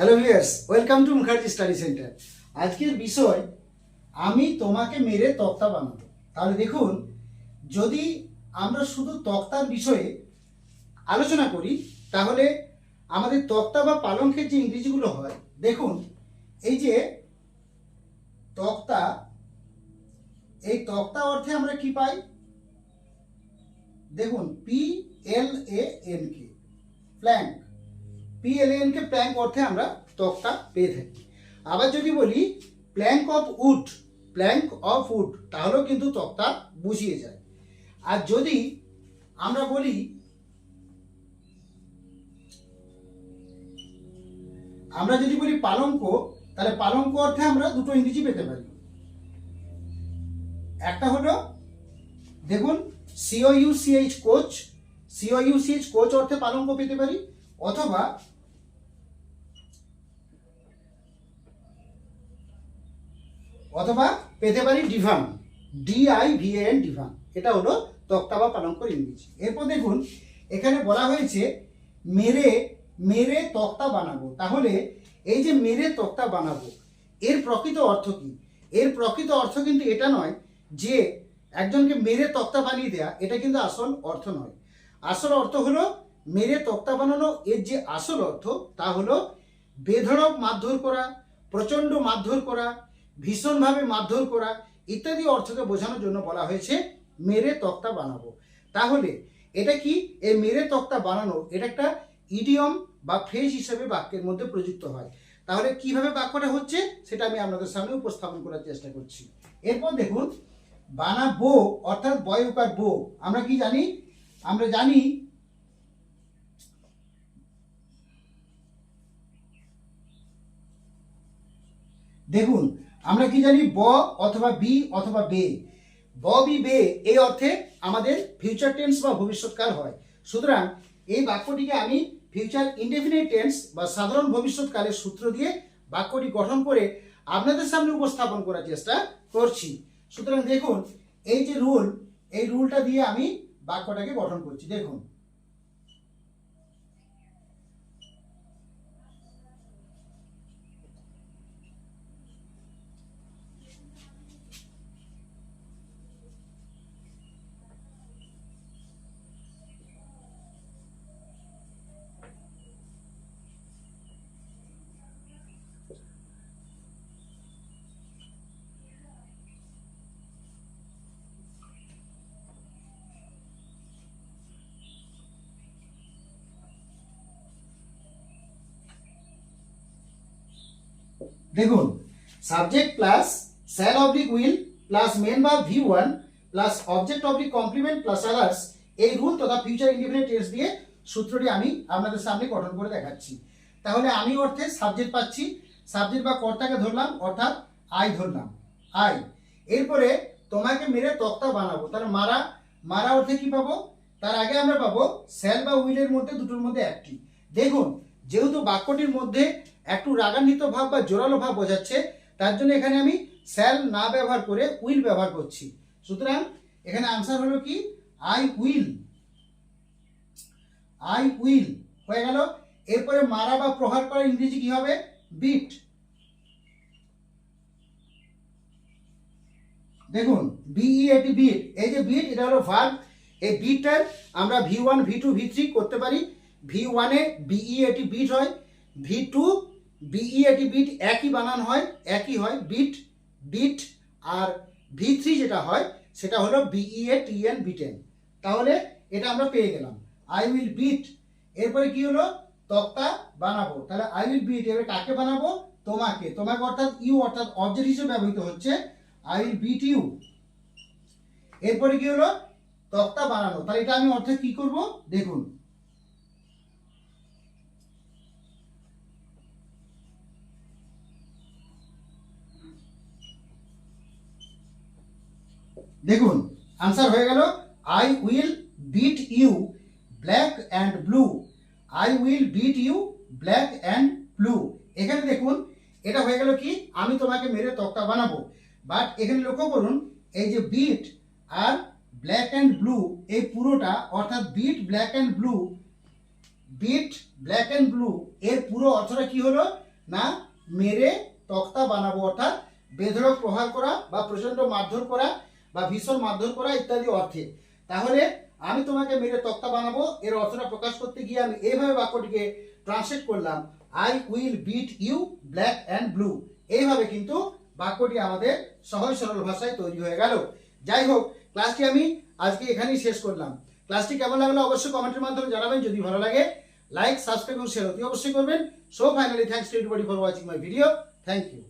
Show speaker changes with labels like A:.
A: Hello viewers welcome to Mukherjee study centre আজকের বিষয়, আমি তোমাকে মেরে তক্তা বানাবো। তাহলে দেখুন, যদি আমরা শুধু তক্তার বিষয়ে আলোচনা করি, তাহলে আমাদের তক্তা বা পালঙ্কের যে ইংরেজিগুলো হয়, দেখুন, এই যে তক্তা, এই তক্তা অর্থে আমরা কি পাই? দেখুন P L A N K plank PLN K plank অর্থে আমরা তক্তা পেয়ে থাকি। আবার যদি বলি plank of wood plank of wood তাহলেও কিন্তু তক্তা বুঝিয়ে যায়। আর যদি আমরা বলি, আমরা যদি বলি পালঙ্ক, তাহলে পালঙ্ক অর্থে আমরা দুটো ইংরেজি পেতে পারি। একটা হলো, দেখুন CO U CH couch CO U CH couch অর্থে পালঙ্ক পেতে পারি, অথবা অথবা পেতে পারি ডিভান ডিআই ভিএন ডিভান এটা হলো তক্তা বা পালঙ্কর ইংরেজি। এরপর দেখুন, এখানে বলা হয়েছে, মেরে মেরে তক্তা বানাবো। তাহলে এই যে মেরে তক্তা বানাবো, এর প্রকৃত অর্থ কি? এর প্রকৃত অর্থ কিন্তু এটা নয় যে একজনকে মেরে তক্তা বানিয়ে দেয়া, এটা কিন্তু আসল অর্থ নয়। আসল অর্থ হলো মেরে তক্তা বানানো, এর যে আসল অর্থ তা হলো বেধড়ক মারধর করা, প্রচণ্ড মারধর করা ভীষণভাবে মারধর করা ইত্যাদি অর্থকে বোঝানোর জন্য বলা হয়েছে, মেরে তক্তা বানাবো। তাহলে এটা কি? এই মেরে তক্তা বানানো, এটা একটা ইডিয়ম বা ফ্রেজ হিসেবে বাক্যের মধ্যে প্রযুক্ত হয়। তাহলে কীভাবে বাক্যটা হচ্ছে? সেটা আমি আপনাদের সামনে উপস্থাপন করার চেষ্টা করছি। এরপর দেখুন, বানাবো অর্থাৎ বয়কার বো আমরা কি জানি? আমরা জানি দেখুন আমরা কি জানি ব অথবা বি অথবা বে। ব, বি, বে, এই অর্থে আমাদের ফিউচার টেন্স বা ভবিষ্যৎকাল হয়। সুতরাং এই বাক্যটিকে আমি ফিউচার ইনডেফিনিট টেন্স বা সাধারণ ভবিষ্যৎকালের সূত্র দিয়ে বাক্যটি গঠন করে আপনাদের সামনে উপস্থাপন করার চেষ্টা করছি। সুতরাং দেখুন, এই যে রুল এই রুলটা দিয়ে আমি বাক্যটাকে গঠন করছি। দেখুন। দেখুন subject plus shall oblique will plus main বা V one plus object oblique complement plus others এই রুল তথা ফিউচার ইন্ডিপেন্ডেন্ট টেন্স দিয়ে সূত্রটি আমি আপনাদের সামনে গঠন করে দেখাচ্ছি। তাহলে আমি অর্থে সাবজেক্ট পাচ্ছি সাবজেক্ট বা কর্তাকে ধরলাম, অর্থাৎ আই ধরলাম আই এরপরে তোমাকে মেরে তক্তা বানাবো তাহলে মারা মারা অর্থে কি পাবো? তার আগে আমরা পাবো স্যাল বা উইলের মধ্যে দুটোর মধ্যে একটি। দেখুন যেহেতু বাক্যটির মধ্যে একটু রাগান্বিত ভাব বা জোরালো ভাব বোঝাচ্ছে, তার জন্য এখানে আমি স্যাল না ব্যবহার করে উইল ব্যবহার করছি। সুতরাং এখানে আনসার হলো কি? আই উইল আই উইল হয়ে গেল। এরপরে মারা বা প্রহার করা ইংরেজি কি হবে? বিট দেখুন বিই এটি বিট এই যে বিট এটা হলো ভার্ব এই বিটটার আমরা V one V two V three করতে পারি। ভি ওয়ানে B E A T beat হয় V two B E A T beat একই বানান হয়, একই হয় বিট বিট আর ভি থ্রি যেটা হয়, সেটা হলো B E A T N beaten তাহলে এটা আমরা পেয়ে গেলাম। আই উইল বিট এরপরে কি হলো? তক্তা বানাবো। তাহলে আই উইল বিট এবারে কাকে বানাবো? তোমাকে। তোমাকে অর্থাৎ ইউ অর্থাৎ অবজেক্ট হিসেবে ব্যবহৃত হচ্ছে। আই উইল বিট ইউ এরপরে কি হলো? তক্তা বানানো। তাহলে এটা আমি অর্থে কি করব? দেখুন। দেখুন আনসার হয়ে গেল I will beat you black and blue I will beat you black and blue এখানে দেখুন, এটা হয়ে গেল কি? আমি তোমাকে মেরে তক্তা বানাবো। বাট এখানে লক্ষ্য করুন, এই যে বিট আর ব্ল্যাক অ্যান্ড ব্লু এই পুরোটা, অর্থাৎ beat black and blue beat black and blue এর পুরো অর্থটা কি হলো? না, মেরে তক্তা বানাবো, অর্থাৎ বেধড়ক প্রহার করা বা প্রচণ্ড মারধর করা বা ভীষণ মারধর করা ইত্যাদি অর্থে। তাহলে আমি তোমাকে মেরে তক্তা বানাবো, এর অর্থটা প্রকাশ করতে গিয়ে আমি এইভাবে বাক্যটিকে ট্রান্সলেট করলাম। I will beat you black and blue এইভাবে কিন্তু বাক্যটি আমাদের সহজ সরল ভাষায় তৈরি হয়ে গেল। যাই হোক ক্লাসটি আমি আজকে এখানেই শেষ করলাম। ক্লাসটি কেমন লাগল অবশ্যই কমেন্টের মাধ্যমে জানাবেন। যদি ভালো লাগে লাইক সাবস্ক্রাইব এবং শেয়ার অতি অবশ্যই করবেন। So finally thanks to everybody for watching my video thank you